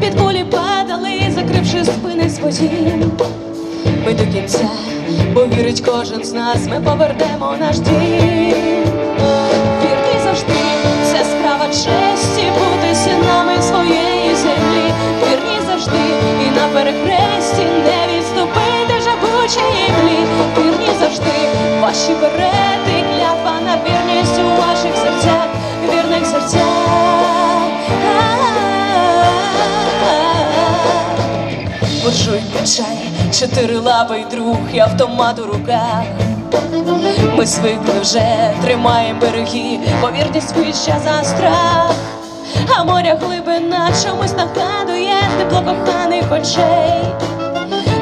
під кулі падали, закривши спини свої. Ми до кінця, бо вірить кожен з нас, ми повернемо наш дім. Вірний завжди, це справа честі, бути синами своєї Буржуй качає, чотирилапий друг і автомат у руках. Ми звикли вже, тримаємо береги, бо вірність вища за страх. А моря глибина чомусь нагадує тепло коханих очей.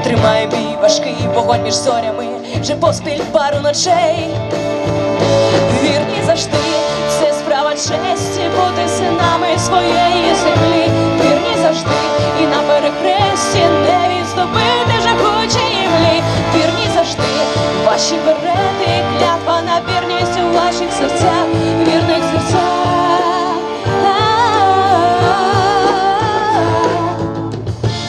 Тримає бій важкий вогонь між зорями, вже поспіль пару ночей. Вірні завжди, це справа честі, бути синами своєї землі. Вірні завжди, відступити жагучої млі. Вірні завжди, ваші берети, клятва на вірність у ваших серцях, вірних серцях.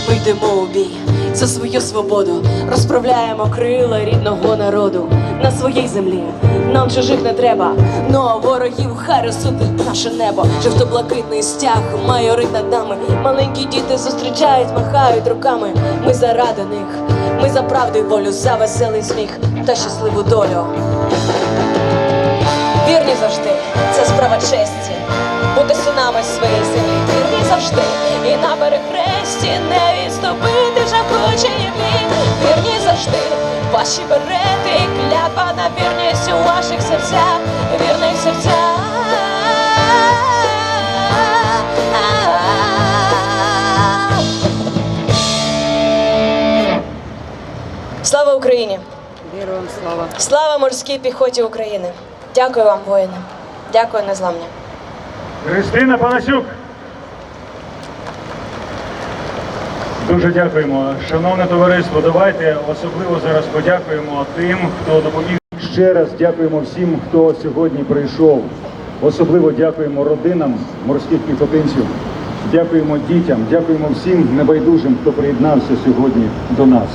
Вийдемо у бій за свою свободу, розправляємо крила рідного народу на своїй землі. Нам чужих не треба, но ворогів хай розсудить наше небо. Жовто-блакитний стяг майорить над нами. Маленькі діти зустрічають, махають руками. Ми заради них, ми за правду й волю, за веселий сміх та щасливу долю. Вірні завжди, це справа честі, завжди, ваші берети, клятва на вірність у ваших серцях, вірних серцях. Слава Україні! Героям слава. Слава морській піхоті України! Дякую вам, воїни. Дякую, незламні. Христина Панасюк. Дуже дякуємо. Шановне товариство, давайте особливо зараз подякуємо тим, хто допоміг. Ще раз дякуємо всім, хто сьогодні прийшов. Особливо дякуємо родинам морських піхотинців. Дякуємо дітям, дякуємо всім небайдужим, хто приєднався сьогодні до нас.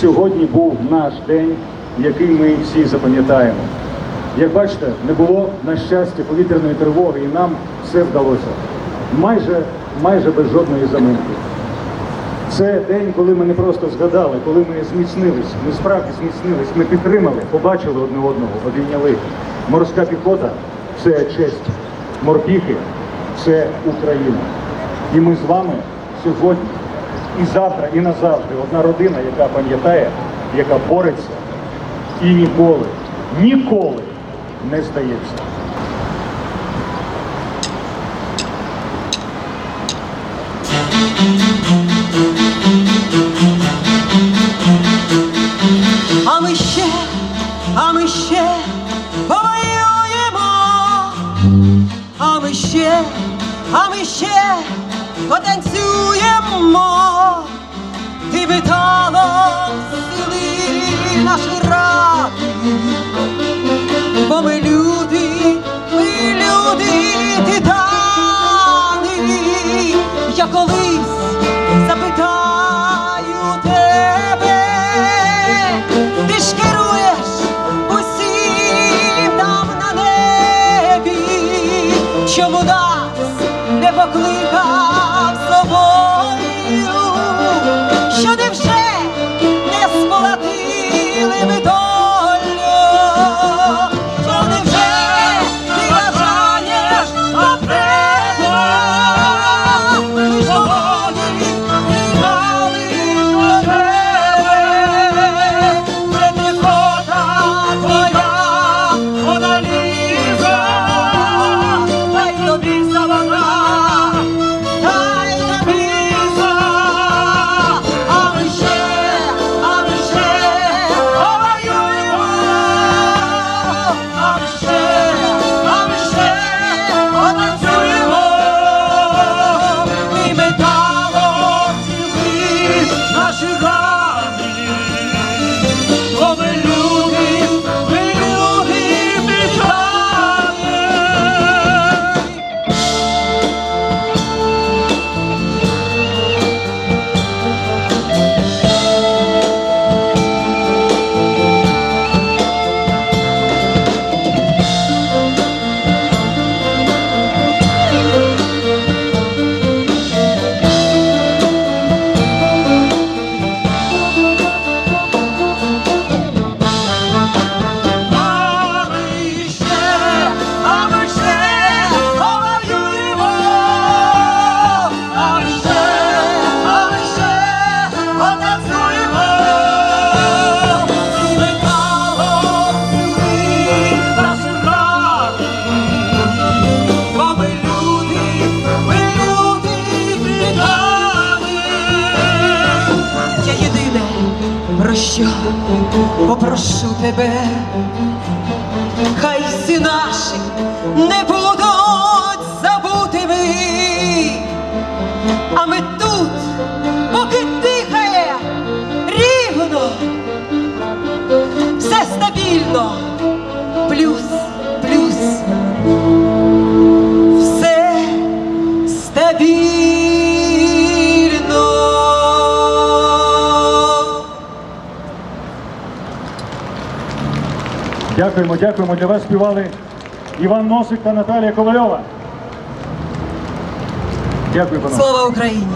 Сьогодні був наш день, який ми всі запам'ятаємо. Як бачите, не було на щастя повітряної тривоги, і нам все вдалося. Майже, майже без жодної заминки. Це день, коли ми не просто згадали, коли ми зміцнились, ми справді зміцнились, ми підтримали, побачили одне одного, обійняли. Морська піхота це честь, морпіхи це Україна. І ми з вами сьогодні і завтра, і назавжди одна родина, яка пам'ятає, яка бореться і ніколи, ніколи не здається. А ми ще, а ми ще повоюємо, а ми ще, а ми ще потанцюємо, ти металом сили чому нас не покликав що попрошу тебе, хай всі наші не будуть забутими, а ми тут, поки дихає рівно, все стабільно, Дякуємо, дякуємо. Для вас співали Іван Носик та Наталія Ковальова. Дякую, панове. Слава Україні!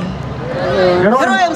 Героям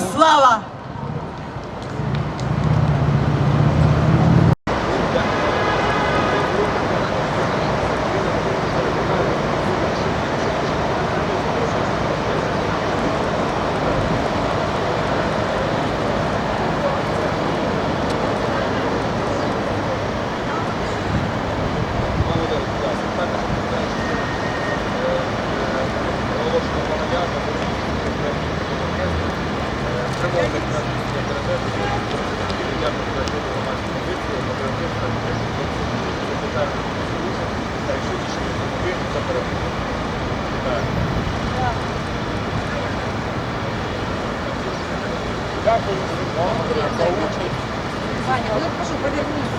Героям слава! Ваня, ну прошу, повернись,